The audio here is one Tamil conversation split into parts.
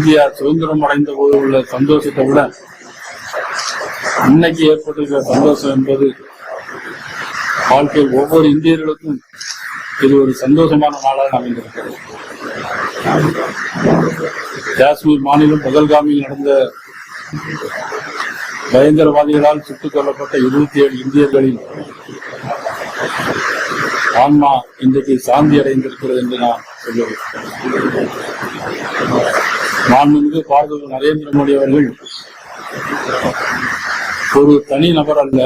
இந்தியா சுதந்திரம் அடைந்த போது உள்ள சந்தோஷத்தை விட இன்னைக்கு ஏற்பட்டிருக்கிற சந்தோஷம் என்பது வாழ்க்கை ஒவ்வொரு இந்தியர்களுக்கும் இது ஒரு சந்தோஷமான நாளாக அமைந்திருக்கிறது. காஷ்மீர் மாநிலம் பகல்காமியில் நடந்த பயங்கரவாதிகளால் சுட்டுக் கொல்லப்பட்ட இருபத்தி ஏழு இந்தியர்களின் ஆன்மா இன்றைக்கு சாந்தி அடைந்திருக்கிறது என்று நான் சொல்லுவேன் மாண்புமிகு பாரத நரேந்திர மோடி அவர்கள் ஒரு தனி நபர் அல்ல.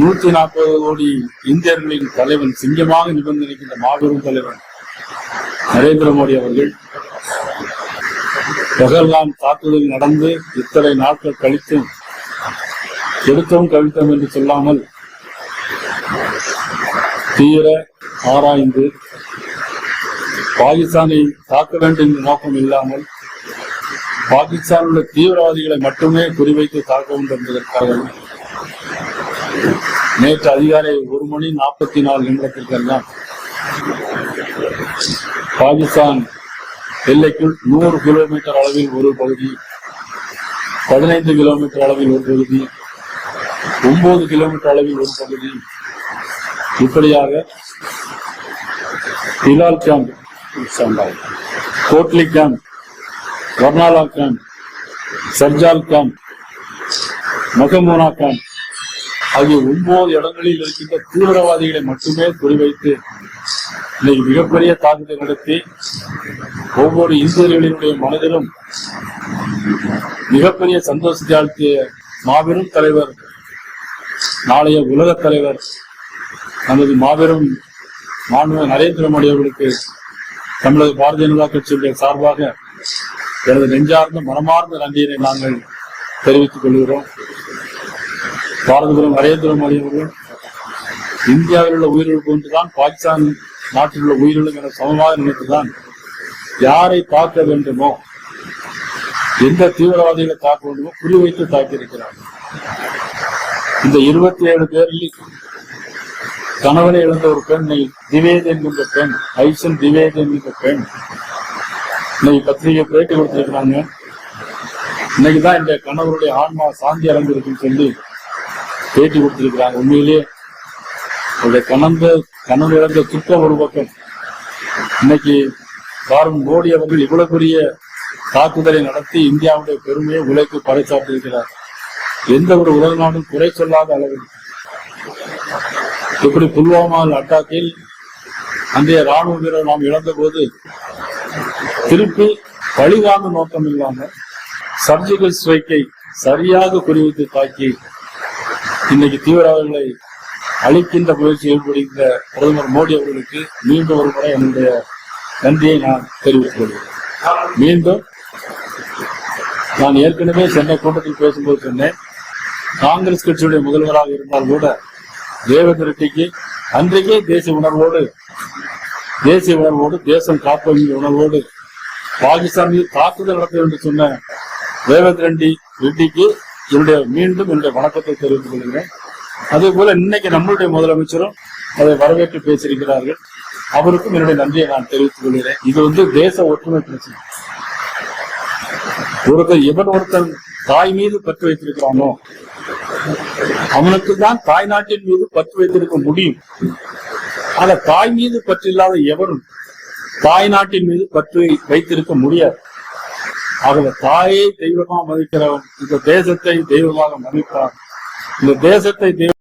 நூத்தி நாற்பது கோடி இந்தியர்களின் தலைவன் சிங்கமாக நிபந்தனைக்கின்ற மாபெரும் தலைவன் நரேந்திர மோடி அவர்கள். பகல்லாம் தாக்குதல் நடந்து இத்தனை நாட்கள் கழித்தும் எடுத்தோம் கழித்தோம் என்று சொல்லாமல் தீர ஆராய்ந்து பாகிஸ்தானை தாக்க வேண்டும் என்ற நோக்கம் இல்லாமல் பாகிஸ்தானில் உள்ள தீவிரவாதிகளை மட்டுமே குறிவைத்து தாக்க வேண்டும் என்பதற்காக நேற்று அதிகாலை ஒரு மணி நாற்பத்தி நாலு நிமிடத்திற்கெல்லாம் பாகிஸ்தான் எல்லைக்குள் நூறு கிலோமீட்டர் அளவில் ஒரு பகுதி பதினைந்து கிலோமீட்டர் அளவில் ஒரு பகுதி ஒன்பது கிலோமீட்டர் அளவில் ஒரு பகுதி இப்படியாக Hilal camp Kotli camp Barnala camp Sarjal camp மகமோனா camp ஆகிய ஒன்பது இடங்களில் இருக்கின்ற தீவிரவாதிகளை மட்டுமே குறிவைத்து இன்னைக்கு மிகப்பெரிய தாக்குதல் நடத்தி ஒவ்வொரு இந்தியர்களினுடைய மனதிலும் மிகப்பெரிய சந்தோஷத்தை அளித்திய மாபெரும் தலைவர் நாளைய உலக தலைவர் நமது மாபெரும் மாண்பு நரேந்திர மோடி அவர்களுக்கு தமிழக பாரதிய ஜனதா கட்சியுடைய சார்பாக எனது நெஞ்சார்ந்த மனமார்ந்த நன்றியினை நாங்கள் தெரிவித்துக் கொள்கிறோம். பாரதபுரம் நரேந்திர மோடி அவர்கள் இந்தியாவில் உள்ள உயிரிழப்பு ஒன்றுதான் பாகிஸ்தான் நாட்டில் உள்ள உயிரிழப்பு என சமமாக நினைத்துதான் யாரை தாக்க வேண்டுமோ எந்த தீவிரவாதிகளை தாக்க வேண்டுமோ குறிவைத்து தாக்கியிருக்கிறார் இந்த இருபத்தி ஏழு பேரில் கணவனை இழந்த ஒரு பெண்ணை திவேத் என்கின்ற பெண் ஐசன் திவேத் என்கின்ற பெண். இன்னைக்கு பத்திரிகை பேட்டி கொடுத்திருக்கிறாங்க. இன்னைக்கு தான் இந்த கணவருடைய ஆன்மா சாந்தி அடைந்திருக்குன்னு சொல்லி பேட்டி கொடுத்திருக்கிறாங்க. உண்மையிலேயே அவருடைய கணந்த கணவன் இழந்த துக்கம் ஒரு பக்கம். இன்னைக்கு பாரத் மோடி அவர்கள் இவ்வளவு பெரிய தாக்குதலை நடத்தி இந்தியாவுடைய பெருமையை உலகிற்கு பறைசாற்றியிருக்கிறார். எந்த ஒரு உலக நாடும் குறை சொல்லாத அளவில் இப்படி புல்வாமா அட்டாக்கில் அன்றைய ராணுவ வீரர் நாம் இழந்த போது திருப்பி பழிவாங்க நோக்கம் இல்லாம சர்ஜிக்கல் ஸ்ட்ரைக்கை சரியாக குறிவித்து தாக்கி இன்னைக்கு தீவிரவாதிகளை அழிக்கின்ற முயற்சி ஈடுபடுகின்ற பிரதமர் மோடி அவர்களுக்கு மீண்டும் ஒரு முறை என்னுடைய நன்றியை நான் தெரிவித்துக் கொள்கிறேன். மீண்டும் நான் ஏற்கனவே சென்னை கூட்டத்தில் பேசும்போது சொன்னேன். காங்கிரஸ் கட்சியுடைய முதல்வராக இருந்தால் கூட ரேவந்த் ரெட்டிக்கு அன்றைக்கே தேசிய உணர்வோடு தேசிய உணர்வோடு தேசம் காப்போம் உணர்வோடு பாகிஸ்தான் மீது தாக்குதல் நடத்த என்று சொன்ன ரேவந்த் ரெட்டி ரெட்டிக்கு என்னுடைய மீண்டும் என்னுடைய வணக்கத்தை தெரிவித்துக் கொள்கிறேன். அதே போல இன்னைக்கு நம்மளுடைய முதலமைச்சரும் அதை வரவேற்று பேசியிருக்கிறார்கள். அவருக்கும் என்னுடைய நன்றியை நான் தெரிவித்துக் கொள்கிறேன். இது வந்து தேச ஒற்றுமை பிரச்சனை. ஒருத்தர் எவன் ஒருத்தன் தாய் மீது பற்று வைத்திருக்கிறானோ அவனுக்கு தான் தாய் நாட்டின் மீது பற்று வைத்திருக்க முடியும். ஆனா தாய் மீது பற்று இல்லாத எவரும் தாய் நாட்டின் மீது பற்று வைத்திருக்க முடியாது. ஆகவே தாயை தெய்வமாக மதிக்கிறவன் இந்த தேசத்தை தெய்வமாக மதிப்பான். இந்த தேசத்தை தெய்வ